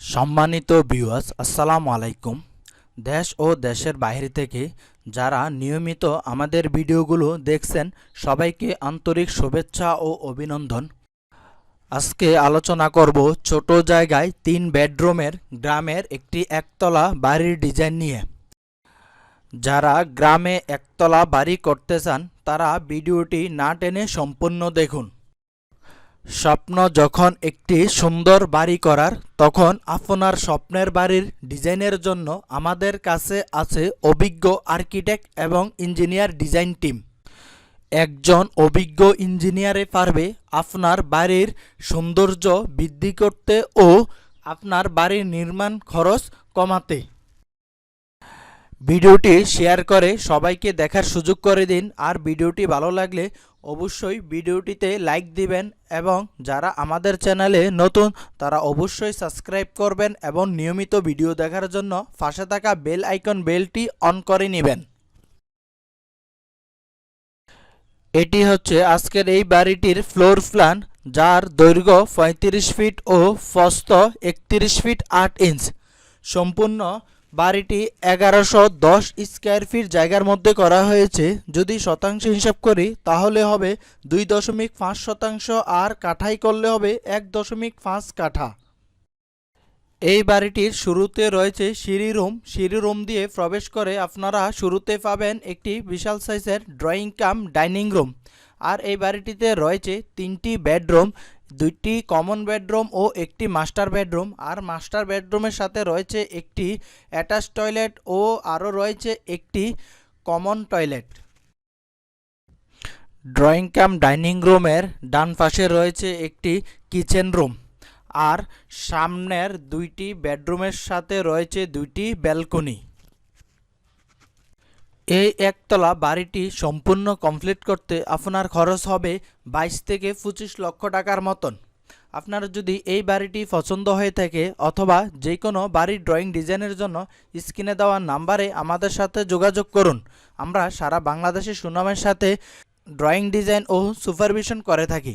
সম্মানিত ভিউয়ার্স আসসালামু আলাইকুম। দেশ ও দেশের বাইরে থেকে যারা নিয়মিত আমাদের ভিডিওগুলো দেখছেন, সবাইকে আন্তরিক শুভেচ্ছা ও অভিনন্দন। আজকে আলোচনা করব ছোট জায়গায় তিন বেডরুমের গ্রামের একটি একতলা বাড়ির ডিজাইন নিয়ে। যারা গ্রামে একতলা বাড়ি করতে চান, তারা ভিডিওটি না টেনে সম্পূর্ণ দেখুন। স্বপ্ন যখন একটি সুন্দর বাড়ি করার, তখন আপনার স্বপ্নের বাড়ির ডিজাইনের জন্য আমাদের কাছে আছে অভিজ্ঞ আর্কিটেক্ট এবং ইঞ্জিনিয়ার ডিজাইন টিম। একজন অভিজ্ঞ ইঞ্জিনিয়ারে পারবে আপনার বাড়ির সৌন্দর্য বৃদ্ধি করতে ও আপনার বাড়ির নির্মাণ খরচ কমাতে। ভিডিওটি শেয়ার করে সবাইকে দেখার সুযোগ করে দিন। আর ভিডিওটি ভালো লাগলে অবশ্যই ভিডিওটিতে লাইক দিবেন এবং যারা আমাদের চ্যানেলে নতুন, তারা অবশ্যই সাবস্ক্রাইব করবেন এবং নিয়মিত ভিডিও দেখার জন্য পাশে থাকা বেল আইকন বেলটি অন করে নেবেন। এটি হচ্ছে আজকের এই বাড়িটির ফ্লোর প্ল্যান যার দৈর্ঘ্য পঁয়ত্রিশ ফিট ও প্রস্থ একত্রিশ ফিট আট ইঞ্চ সম্পূর্ণ বাড়িটি এগারোশো দশ স্কোয়ার ফিট জায়গার মধ্যে করা হয়েছে। যদি শতাংশ হিসাব করি, তাহলে হবে দুই দশমিক পাঁচ শতাংশ আর কাঠাই করলে হবে এক দশমিক পাঁচ কাঠা। এই বাড়িটির শুরুতে রয়েছে সিঁড়ি রুম। সিঁড়ি রুম দিয়ে প্রবেশ করে আপনারা শুরুতে পাবেন একটি বিশাল সাইজের ড্রয়িং কাম ডাইনিং রুম। আর এই বাড়িটিতে রয়েছে তিনটি বেডরুম। দুইটি কমন বেডরুম ও একটি মাস্টার বেডরুম। আর মাস্টার বেডরুমের সাথে রয়েছে একটি অ্যাটাচ টয়লেট ও আরও রয়েছে একটি common toilet. Drawing cum dining রুমের ডান পাশে রয়েছে একটি কিচেন রুম। আর সামনের দুইটি বেডরুমের সাথে রয়েছে দুইটি ব্যালকনি। এই একতলা বাড়িটি সম্পূর্ণ কমপ্লিট করতে আপনার খরচ হবে বাইশ থেকে পঁচিশ লক্ষ টাকার মতন। আপনার যদি এই বাড়িটি পছন্দ হয়ে থাকে অথবা যে কোনো বাড়ির ড্রয়িং ডিজাইনের জন্য স্ক্রিনে দেওয়া নাম্বারে আমাদের সাথে যোগাযোগ করুন। আমরা সারা বাংলাদেশের সুনামের সাথে ড্রয়িং ডিজাইন ও সুপারভিশন করে থাকি।